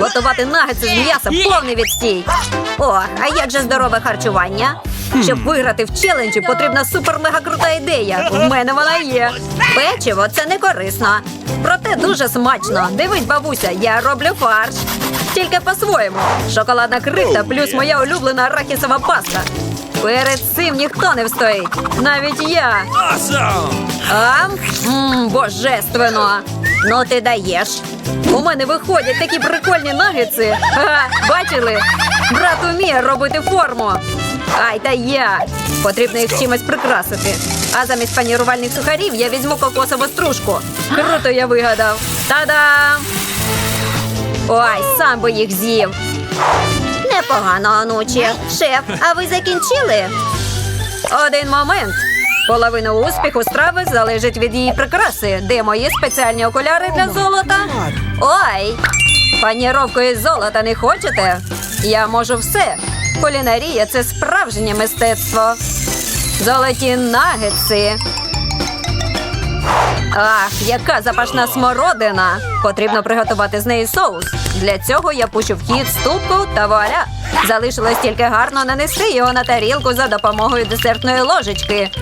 Готувати нагетси з м'яса повний відстій. О, а як же здорове харчування? Щоб виграти в челенджі, потрібна супер-мега крута ідея. У мене вона є. Печиво це не корисно. Проте дуже смачно. Дивись, бабуся, я роблю фарш. Тільки по-своєму. Шоколадна крихта плюс моя улюблена арахісова паста. Перед цим ніхто не встоїть. Навіть я. А? Мм, божественно. Ну ти даєш. У мене виходять такі прикольні нагетси. Ага, бачили? Брат уміє робити форму. Ай, та я. Потрібно їх чимось прикрасити. А замість панірувальних сухарів я візьму кокосову стружку. Круто я вигадав. Та-дам! Ой, сам би їх з'їв. Непогано, онуче. Шеф, а ви закінчили? Один момент. Половина успіху страви залежить від її прикраси. Де мої спеціальні окуляри для золота? Ой! Паніровку із золота не хочете? Я можу все. Кулінарія це справжнє мистецтво. Золоті нагетси. Ах, яка запашна смородина! Потрібно приготувати з неї соус. Для цього я пущу в хід ступку та вуаля. Залишилось тільки гарно нанести його на тарілку за допомогою десертної ложечки.